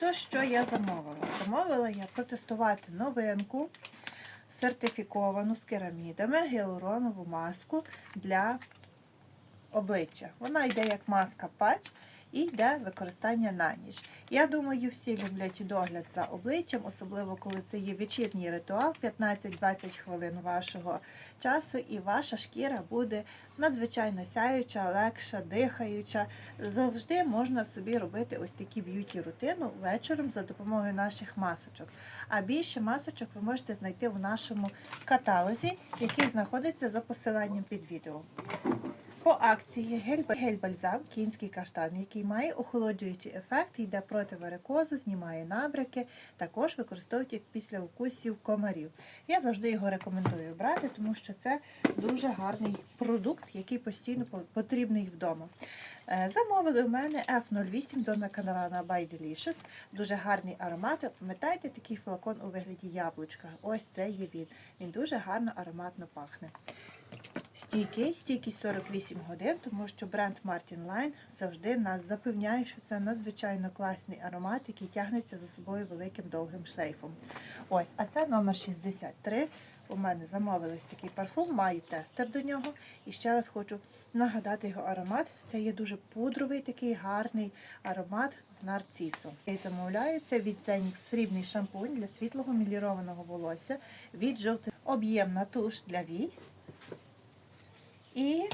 То, що я замовила? Замовила я протестувати новинку, сертифіковану з керамідами гіалуронову маску для обличчя. Вона йде як маска патч і йде використання на ніч. Я думаю, всі люблять догляд за обличчям, особливо коли це є вечірній ритуал, 15-20 хвилин вашого часу, і ваша шкіра буде надзвичайно сяюча, легша, дихаюча. Завжди можна собі робити ось такі б'юті рутину вечором за допомогою наших масочок. А більше масочок ви можете знайти у нашому каталозі, який знаходиться за посиланням під відео. По акції гель, гель-бальзам кінський каштан, який має охолоджуючий ефект, йде проти варикозу, знімає набряки, також використовують як після укусів комарів. Я завжди його рекомендую брати, тому що це дуже гарний продукт, який постійно потрібний вдома. Е, Замовили у мене F08 до Канарана by Delicious. Дуже гарний аромат. Пам'ятаєте, такий флакон у вигляді яблучка. Ось це є він. Він дуже гарно ароматно пахне. Стійкий, стійкість 48 годин, тому що бренд Martin Line завжди нас запевняє, що це надзвичайно класний аромат, який тягнеться за собою великим довгим шлейфом. Ось, а це номер 63. У мене замовились такий парфум, маю тестер до нього. І ще раз хочу нагадати його аромат. Це є дуже пудровий, такий гарний аромат нарцису. Я замовляю це від Zenix срібний шампунь для світлого мілірованого волосся, від жовтих об'ємна туш для вій. І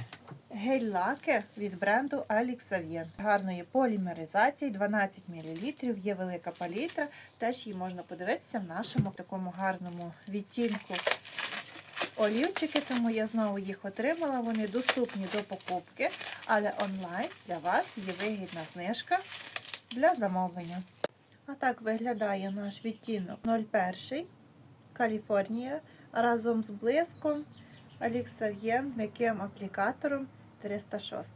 гель-лаки від бренду Alex Savien. Гарної полімеризації, 12 мл, є велика палітра. Теж її можна подивитися в нашому такому гарному відтінку олівчики, тому я знову їх отримала. Вони доступні до покупки, але онлайн для вас є вигідна знижка для замовлення. А так виглядає наш відтінок 01 Каліфорнія разом з блиском Аліксав'єн м'яким аплікатором 306.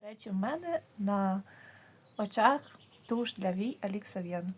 До речі, в мене на очах туш для вій Аліксав'єн.